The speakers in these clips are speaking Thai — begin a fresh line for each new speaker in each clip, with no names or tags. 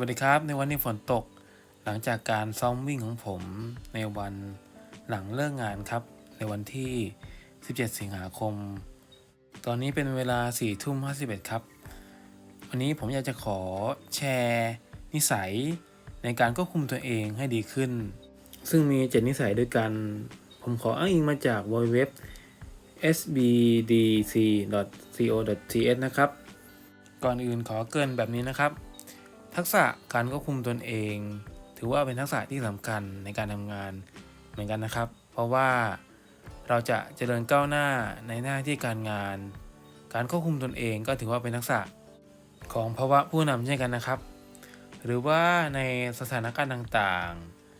วัสดีครับ ในวันนี้ฝนตก หลังจากการซ้อมวิ่งของผมในวันหลังเลิกงานครับ ในวันที่ 17 สิงหาคม ตอนนี้เป็นเวลา4ทุ่ม51 ครับ วันนี้ผมอยากจะขอแชร์ นิสัยในการควบคุมตัวเองให้ดีขึ้น ซึ่งมี 7 นิสัยด้วยกัน ผมขออ้างอิงมาจาก w w w sbdc.co.th นะครับ ก่อนอื่นขอเกินแบบนี้นะครับ ทักษะการควบคุมตนเอง ถือว่าเป็นทักษะที่สำคัญในการทำงานเหมือนกันนะครับ เพราะว่าเราจะเจริญก้าวหน้าในหน้าที่การงาน การควบคุมตนเองก็ถือว่าเป็นทักษะของภาวะผู้นำเช่นกันนะครับ หรือว่าในสถานการณ์ต่าง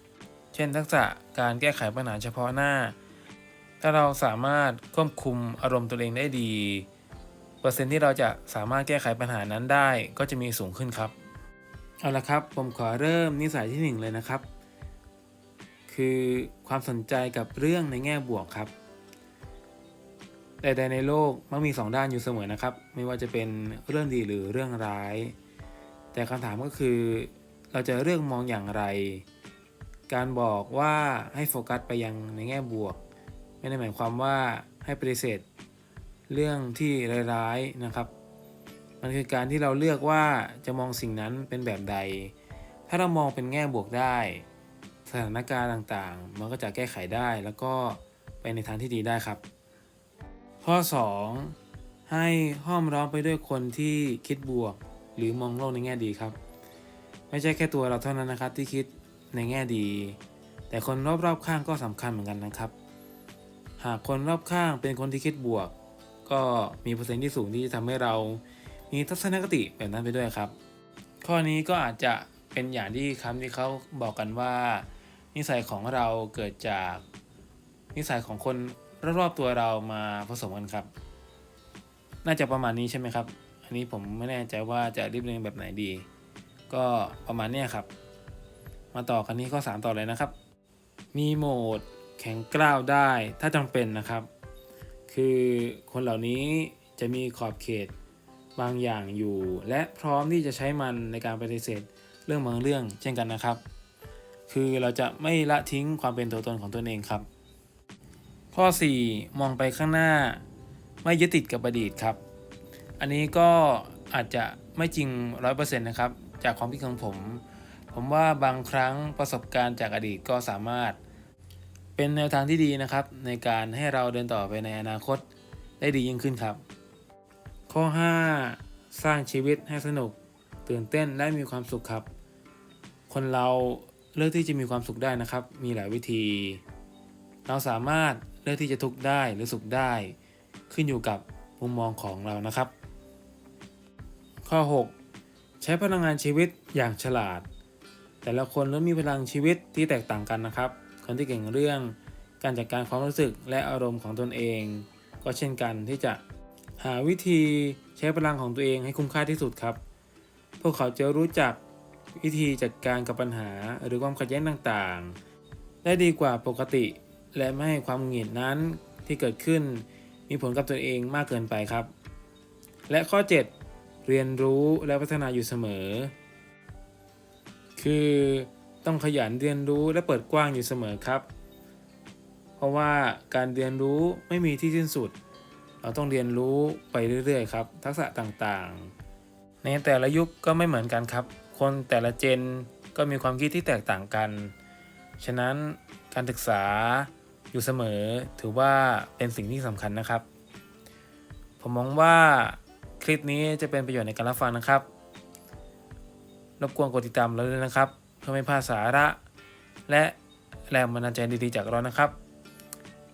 ๆ เช่นทักษะการแก้ไขปัญหาเฉพาะหน้า ถ้าเราสามารถควบคุมอารมณ์ตัวเองได้ดี เปอร์เซ็นต์ที่เราจะสามารถแก้ไขปัญหานั้นได้ก็จะมีสูงขึ้นครับ เอาละครับ ผมขอเริ่มนิสัยที่หนึ่งเลยนะครับ คือความสนใจกับเรื่องในแง่บวกครับใดๆในโลกมักมีสองด้านอยู่เสมอนะครับ ไม่ว่าจะเป็นเรื่องดีหรือเรื่องร้าย แต่คำถามก็คือ เราจะเลือกมองอย่างไร การบอกว่าให้โฟกัสไปยังในแง่บวก ไม่ได้หมายความว่าให้ปฏิเสธ เรื่องที่ร้ายๆนะครับ มันคือการที่เราเลือกว่าจะมองสิ่งนั้นเป็นแบบใด ถ้าเรามองเป็นแง่บวกได้ สถานการณ์ต่างๆ มันก็จะแก้ไขได้แล้วก็ไปในทางที่ดีได้ครับ ข้อ 2 ให้ห้อมร้อมไปด้วยคนที่คิดบวก หรือมองโลกในแง่ดีครับ ไม่ใช่แค่ตัวเราเท่านั้นนะครับที่คิดในแง่ดี แต่คนรอบๆข้างก็สำคัญเหมือนกันนะครับ หากคนรอบข้างเป็นคนที่คิดบวก ก็มีเปอร์เซ็นต์ที่สูงที่จะทำให้เรา มีทัศนคติแบบนั้นไปด้วยครับ ข้อนี้ก็อาจจะเป็นอย่างที่คำที่เขาบอกกันว่า นิสัยของเราเกิดจาก นิสัยของคนรอบๆตัวเรามาผสมกันครับ น่าจะประมาณนี้ใช่ไหมครับ อันนี้ผมไม่แน่ใจว่าจะรีบเรียงแบบไหนดี ก็ประมาณนี้ครับ มาต่อกันที่ข้อ3ต่อเลยนะครับ มีโหมดแข็งกร้าวได้ถ้าจำเป็นนะครับ คือคนเหล่านี้จะมีขอบเขต บางอย่างอยู่ และพร้อมที่จะใช้มันในการปฏิเสธเรื่องบางเรื่อง เช่นกันนะครับ คือเราจะไม่ละทิ้งความเป็นตัวตนของตนเองครับ ข้อ 4 มองไปข้างหน้า ไม่ยึดติดกับอดีตครับ อันนี้ก็อาจจะไม่จริง 100%นะครับ จากความคิดของผม ผมว่าบางครั้งประสบการณ์จากอดีตก็สามารถ เป็นแนวทางที่ดีนะครับ ในการให้เราเดินต่อไปในอนาคตได้ดียิ่งขึ้นครับ ข้อ 5 สร้างชีวิตให้สนุก ตื่นเต้นและมีความสุขครับ คนเราเลือกที่จะมีความสุขได้นะครับ มีหลายวิธี เราสามารถเลือกที่จะทุกข์ได้หรือสุขได้ ขึ้นอยู่กับมุมมองของเรานะครับ ข้อ 6 ใช้พลังงานชีวิตอย่างฉลาด แต่ละคนล้วนมีพลังชีวิตที่แตกต่างกันนะครับ คนที่เก่งเรื่องการจัดการความรู้สึกและอารมณ์ของตนเอง ก็เช่นกันที่จะ หาวิธีใช้พลังของตัวเองให้คุ้มค่าที่สุดครับ พวกเขาจะรู้จักวิธีจัดการกับปัญหาหรือความขัดแย้งต่างๆ ได้ดีกว่าปกติ และไม่ให้ความหงุดหงิดนั้นที่เกิดขึ้นมีผลกับตัวเองมากเกินไปครับ และข้อ 7 เรียนรู้และพัฒนาอยู่เสมอ คือต้องขยันเรียนรู้และเปิดกว้างอยู่เสมอครับ เพราะว่าการเรียนรู้ไม่มีที่สิ้นสุด เราต้องเรียนรู้ไปเรื่อย ๆ ครับ ทักษะต่างๆ ในแต่ละยุคก็ไม่เหมือนกันครับ คนแต่ละเจนก็มีความคิดที่แตกต่างกัน ฉะนั้นการศึกษาอยู่เสมอถือว่าเป็นสิ่งที่สำคัญนะครับ ผมมองว่าคลิปนี้จะเป็นประโยชน์ในการรับฟังนะครับ รบกวนกดติดตามเราด้วยนะครับ เพื่อไม่พลาดสาระ และแรงบันดาลใจดีๆจากเรานะครับ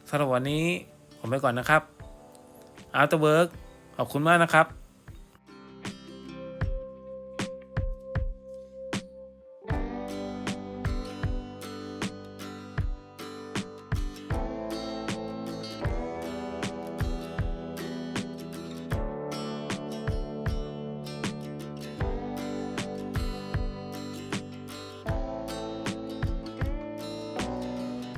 สำหรับวันนี้ผมไปก่อนนะครับ After Work ขอบคุณมากนะครับ